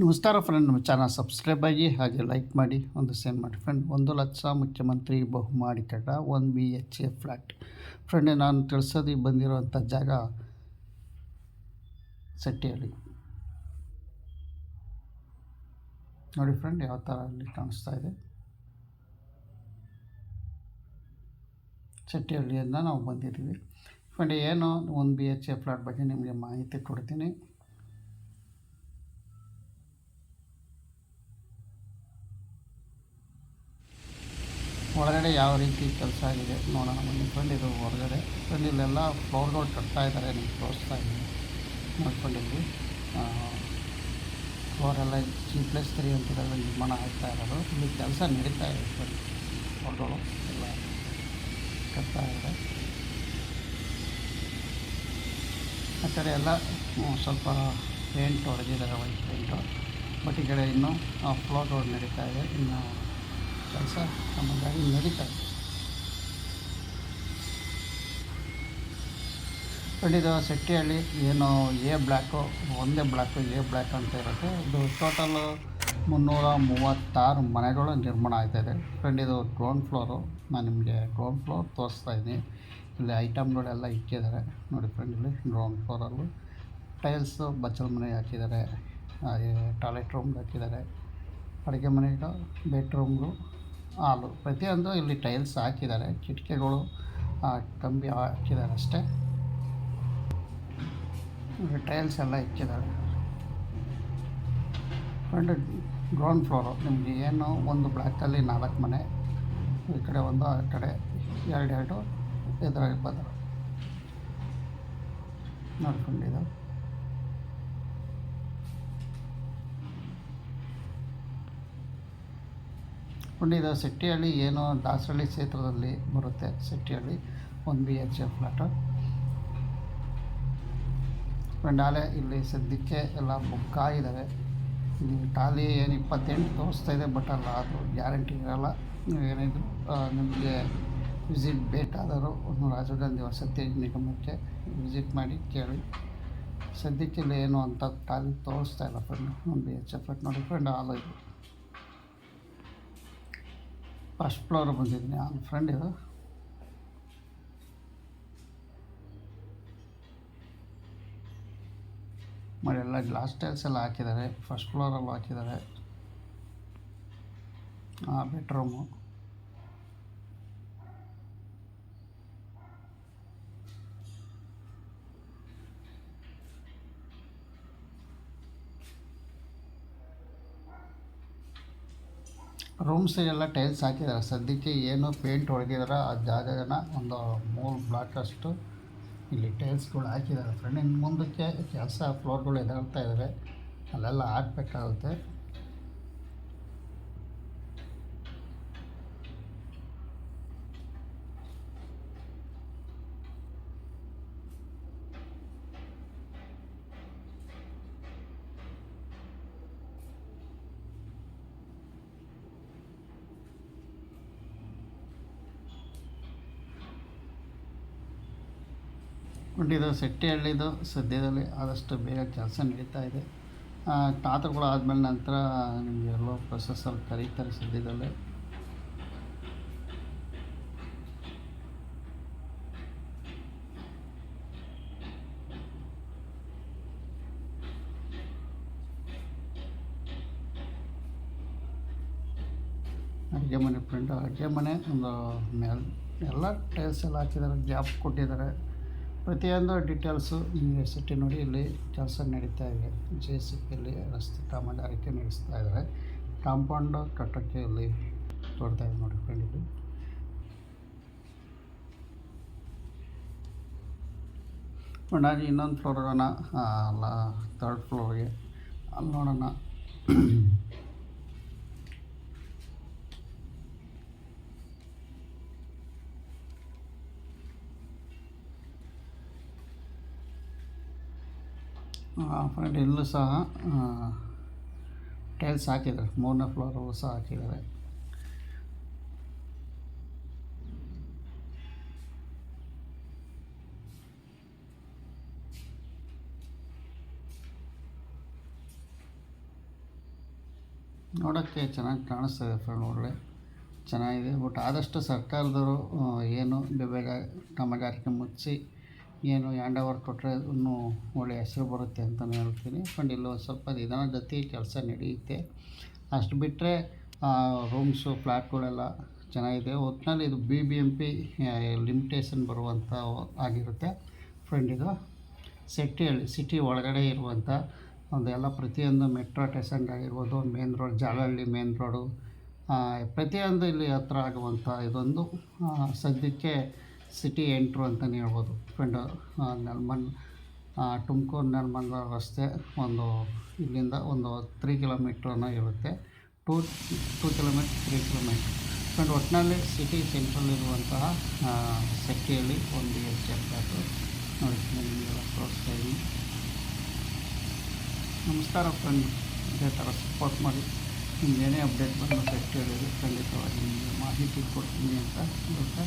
ನಮಸ್ಕಾರ ಫ್ರೆಂಡ್ ನಮ್ಮ channel subscribe ಆಗಿ ಹಾಗೆ ಲೈಕ್ ಮಾಡಿ, ಒಂದು ಸೆಂಡ್ ಮಾಡಿ. ಫ್ರೆಂಡ್, ಒಂದು ಲಕ್ಷ ಮುಖ್ಯಮಂತ್ರಿ ಬಹುಮಾಡಿ ಕಟ್ಟ one B H A flat friend, ನಾನು ತಿಳಿಸೋದು ಬಂದಿರುವಂಥ ಜಾಗ ಸೆಟ್ಟಿಯಲ್ಲಿ. ನೋಡಿ ಫ್ರೆಂಡ್, ಯಾವ ಥರ ಅಲ್ಲಿ ಕಾಣಿಸ್ತಾ ಇದೆ. ಸೆಟ್ಟಿಹಳ್ಳಿಯಿಂದ ನಾವು ಬಂದಿದ್ದೀವಿ. ಫ್ರೆಂಡ್, ಏನು, one B H A flat ಬಗ್ಗೆ ನಿಮಗೆ ಮಾಹಿತಿ ಕೊಡ್ತೀನಿ. ಒಳಗಡೆ ಯಾವ ರೀತಿ ಕೆಲಸ ಆಗಿದೆ ನೋಡೋಣ. ಬನ್ನಿ ಬಂದಿದ್ದು ಹೊರಗಡೆ. ಫ್ರೆಂಡ್ ಇಲ್ಲೆಲ್ಲ ಫ್ಲೋರ್ಗಳು ಕಟ್ತಾ ಇದ್ದಾರೆ, ನಿಮ್ಗೆ ತೋರಿಸ್ತಾ ಇದ್ದೀನಿ. ನೋಡ್ಕೊಂಡಿದ್ವಿ. ಫ್ಲೋರೆಲ್ಲ ಜಿ ಪ್ಲಸ್ ತ್ರೀ ಅಂತಿರೋದು ನಿರ್ಮಾಣ ಆಗ್ತಾ ಇರೋದು. ಇಲ್ಲಿ ಕೆಲಸ ನಡೀತಾ ಇದೆ ಫ್ರೆಂಡ್ ಫ್ಲೋರ್ಗಳು ಎಲ್ಲ ಕಟ್ತಾ ಇದೆ. ಆ ಕಡೆ ಎಲ್ಲ ಸ್ವಲ್ಪ ಪೇಂಟ್ ಹೊಡೆದಿದ್ದಾರೆ ವೈಟ್ ಪೇಂಟು ಬಟ್ ಈ ಕಡೆ ಇನ್ನೂ ಫ್ಲೋರ್ ರೋಡ್ ನಡೀತಾ ಇದೆ. ಇನ್ನು ಕೆಲಸ ನಮ್ಮದಾಗಿ ನಡೀತಾ ಇದೆ. ಇದು ಸೆಟ್ಟಿಹಳ್ಳಿ ಏನು ಎ ಬ್ಲ್ಯಾಕು ಒಂದೇ ಬ್ಲ್ಯಾಕು ಎ ಬ್ಲ್ಯಾಕ್ ಅಂತ ಇರುತ್ತೆ. ಇದು ಟೋಟಲು ಮುನ್ನೂರ ಮೂವತ್ತಾರು ಮನೆಗಳು ನಿರ್ಮಾಣ ಆಗ್ತಾಯಿದೆ ಫ್ರೆಂಡ್ ಇದು ಗ್ರೌಂಡ್ ಫ್ಲೋರು ನಾನು ನಿಮಗೆ ಗ್ರೌಂಡ್ ಫ್ಲೋರ್ ತೋರಿಸ್ತಾ ಇದ್ದೀನಿ. ಇಲ್ಲಿ ಐಟಮ್ಗಳೆಲ್ಲ ಇಕ್ಕಿದ್ದಾರೆ. ನೋಡಿ ಫ್ರೆಂಡ್ ಇಲ್ಲಿ ಗ್ರೌಂಡ್ ಫ್ಲೋರಲ್ಲೂ ಟೈಲ್ಸು ಬಚ್ಚಲ ಮನೆ ಹಾಕಿದ್ದಾರೆ. ಹಾಗೆ ಟಾಯ್ಲೆಟ್ ರೂಮ್ಗೆ ಹಾಕಿದ್ದಾರೆ. ಅಡುಗೆ ಮನೆಗಳು ಬೆಡ್ರೂಮ್ಗಳು ಹಾಲು. ಪ್ರತಿಯೊಂದು ಇಲ್ಲಿ ಟೈಲ್ಸ್ ಹಾಕಿದ್ದಾರೆ. ಕಿಟಕಿಗಳು ಕಂಬಿ ಹಾಕಿದ್ದಾರೆ ಅಷ್ಟೇ. ಟೈಲ್ಸ್ ಎಲ್ಲ ಇಕ್ಕಿದ್ದಾರೆ. ಫ್ರೆಂಡ್ ಗ್ರೌಂಡ್ ಫ್ಲೋರು ನಿಮಗೆ ಏನು ಒಂದು ಬ್ಲಾಕಲ್ಲಿ ನಾಲ್ಕು ಮನೆ, ಈ ಕಡೆ ಒಂದು, ಆ ಕಡೆ ಎರಡೆರಡು ಬಂದರು ನೋಡ್ಕೊಂಡಿದ್ದು. ಕೊಂಡಿದ್ದು ಸೆಟ್ಟಿಹಳ್ಳಿ ಏನು ದಾಸರಳ್ಳಿ ಕ್ಷೇತ್ರದಲ್ಲಿ ಬರುತ್ತೆ ಸೆಟ್ಟಿಹಳ್ಳಿ, ಒಂದು ಬಿ ಎಚ್ ಎಫ್ ಫ್ಲಾಟು. ಬಂಡಾಲೆ ಇಲ್ಲಿ ಸದ್ಯಕ್ಕೆ ಎಲ್ಲ ಬುಕ್ ಆಗಿದ್ದಾವೆ ಇಲ್ಲಿ ಟಾಲಿ ಏನು ಇಪ್ಪತ್ತೆಂಟು ತೋರಿಸ್ತಾ ಇದೆ, ಬಟ್ ಅಲ್ಲ, ಅದು ಗ್ಯಾರಂಟಿ ಇರಲ್ಲ. ನೀವು ಏನಿದ್ರು ನಿಮಗೆ ವಿಸಿಟ್ ಬೇಕಾದರೂ ರಾಜೀವ್ ಗಾಂಧಿ ವಸತಿ ನಿಗಮಕ್ಕೆ ವಿಸಿಟ್ ಮಾಡಿ ಕೇಳಿ. ಸದ್ಯಕ್ಕೆ ಇಲ್ಲಿ ಏನು ಅಂತ ಟಾಲಿ ತೋರಿಸ್ತಾ ಇಲ್ಲ ಫ್ರೆಂಡ್ ಒಂದು ಬಿ ಎಚ್ ಎಫ್ ನೋಡಿ ಫ್ರೆಂಡ್ ಹಾಲು ಇದು ಫಸ್ಟ್ ಫ್ಲೋರ್ ಬಂದಿದ್ದೀನಿ ನನ್ನ ಫ್ರೆಂಡ್ ಇದು ಮಾಡಿ ಎಲ್ಲ ಗ್ಲಾಸ್ ಟೈಲ್ಸ್ ಎಲ್ಲ ಹಾಕಿದ್ದಾರೆ ಫಸ್ಟ್ ಫ್ಲೋರಲ್ಲೂ ಹಾಕಿದ್ದಾರೆ. ಬೆಡ್ರೂಮು ರೂಮ್ಸ್ ಎಲ್ಲ ಟೈಲ್ಸ್ ಹಾಕಿದ್ದಾರೆ. ಸದ್ಯಕ್ಕೆ ಏನು ಪೇಂಟ್ ಹೊಡೆದಿದ್ದಾರೆ ಆ ಜಾಗನ ಒಂದು ಮೂರು ಬ್ಲಾಕ್ ಅಷ್ಟು ಇಲ್ಲಿ ಟೈಲ್ಸ್ಗಳು ಹಾಕಿದ್ದಾರೆ. ಫ್ರೆಂಡ್ ಇನ್ನು ಮುಂದಕ್ಕೆ ಕೆಲಸ ಫ್ಲೋರ್ಗಳು ಎದುರ್ತಾ ಇದ್ದಾರೆ ಅಲ್ಲೆಲ್ಲ ಹಾಕ್ಬೇಕಾಗುತ್ತೆ. ಇದು ಸೆಟ್ಟಿಹಳ್ಳಿದು ಸದ್ಯದಲ್ಲಿ ಆದಷ್ಟು ಬೇಗ ಕೆಲಸ ನಡೀತಾ ಇದೆ. ತಾತಗಳು ಆದಮೇಲೆ ನಂತರ ನಿಮಗೆ ಎಲ್ಲೋ ಪ್ರೊಸೆಸಲ್ಲಿ ಕರೀತಾರೆ ಸದ್ಯದಲ್ಲೇ. ಅಡುಗೆ ಮನೆ ಫ್ರೆಂಡು ಅಡುಗೆ ಮನೆ ಒಂದು ಮೇಲ್ ಎಲ್ಲ ಟೈಲ್ಸ್ ಎಲ್ಲ ಹಾಕಿದ್ದಾರೆ, ಗ್ಯಾಪ್ ಕೊಟ್ಟಿದ್ದಾರೆ. ಪ್ರತಿಯೊಂದು ಡೀಟೇಲ್ಸು ಯೂನಿವರ್ಸಿಟಿ ಸಿಟಿ ನೋಡಿ ಇಲ್ಲಿ ಕೆಲಸ ನಡೀತಾ ಇದೆ. ಜೆ ಸಿ ಪಿಯಲ್ಲಿ ರಸ್ತೆ ಕಾಮಗಾರಿಕೆ ನಡೆಸ್ತಾ ಇದ್ದಾರೆ. ಕಾಂಪೌಂಡ್ ಕಟ್ಟೋಕ್ಕೆ ಇಲ್ಲಿ ತೋಡ್ತಾ ಇದೆ ನೋಡಿ ಫ್ರೆಂಡ್ ಹಾಗೆ ಇನ್ನೊಂದು ಫ್ಲೋರ್ ಅಲ್ಲ ತರ್ಡ್ ಫ್ಲೋರ್ಗೆ ಅಲ್ಲಿ ನೋಡೋಣ. ಫ್ರೆಂಡ್ ಇಲ್ಲೂ ಸಹ ಟೈಲ್ಸ್ ಹಾಕಿದ್ದಾರೆ. ಮೂರನೇ ಫ್ಲೋರು ಸಹ ಹಾಕಿದ್ದಾರೆ. ನೋಡೋಕ್ಕೆ ಚೆನ್ನಾಗಿ ಕಾಣಿಸ್ತದೆ ಫ್ರೆಂಡ್ ಒಳ್ಳೆ ಚೆನ್ನಾಗಿದೆ. ಬಟ್ ಆದಷ್ಟು ಸರ್ಕಾರದವರು ಏನು ಬೇಗ ಕಾಮಗಾರಿಕೆ ಮುಗಿಸಿ ಏನು ಹ್ಯಾಂಡ್ ಓವರ್ ಕೊಟ್ಟರೆ ಇನ್ನೂ ಒಳ್ಳೆಯ ಹೆಸರು ಬರುತ್ತೆ ಅಂತಲೇ ಹೇಳ್ತೀನಿ. ಇಲ್ಲಿ ಒಂದು ಸ್ವಲ್ಪ ನಿಧಾನಗತಿ ಕೆಲಸ ನಡೆಯುತ್ತೆ. ಅಷ್ಟು ಬಿಟ್ಟರೆ ರೂಮ್ಸು ಫ್ಲ್ಯಾಟ್ಗಳೆಲ್ಲ ಚೆನ್ನಾಗಿದೆ. ಒಟ್ಟಿನಲ್ಲಿ ಇದು B B M P limitation ಬರುವಂಥ ಆಗಿರುತ್ತೆ. ಫ್ರೆಂಡ್ ಇದು ಸಿಟಿಯಲ್ಲಿ ಸಿಟಿ ಒಳಗಡೆ ಇರುವಂಥ ಒಂದು ಎಲ್ಲ ಪ್ರತಿಯೊಂದು ಮೆಟ್ರೋ ಸ್ಟೇಷನ್ ಆಗಿರ್ಬೋದು main road Jalahalli main road ಪ್ರತಿಯೊಂದು ಇಲ್ಲಿ ಹತ್ರ ಆಗುವಂಥ ಇದೊಂದು ಸದ್ಯಕ್ಕೆ ಸಿಟಿ ಎಂಟ್ರು ಅಂತಲೇ ಹೇಳ್ಬೋದು. ಫ್ರೆಂಡ್ ನೆಲ್ಮನ್ ತುಮಕೂರು ನೆಲ್ಮಂಗ ರಸ್ತೆ ಒಂದು ಇಲ್ಲಿಂದ ಒಂದು ತ್ರೀ ಕಿಲೋಮೀಟ್ರನ್ನ ಇರುತ್ತೆ. Two two kilometre, three kilometre. Friend ಒಟ್ಟಿನಲ್ಲಿ ಸಿಟಿ ಸೆಂಟ್ರಲ್ಲಿರುವಂತಹ ಸಿಟಿಯಲ್ಲಿ ಒಂದು ಎಚ್ ಎಫ್ ನೋಡಿ ನಿಮಗೆಲ್ಲ ತೋರಿಸ್ತಾ ನಮಸ್ಕಾರ ಫ್ರೆಂಡ್, ಇದೇ ಥರ ಸಪೋರ್ಟ್ ಮಾಡಿ. ನಿಮ್ಗೆ ಏನೇ ಅಪ್ಡೇಟ್ ಬಂದು ಹೇಳಿದ್ರೆ ಖಂಡಿತವಾಗಿ ನಿಮಗೆ ಮಾಹಿತಿ ಕೊಡ್ತೀನಿ ಅಂತ ಹೇಳ್ತಾ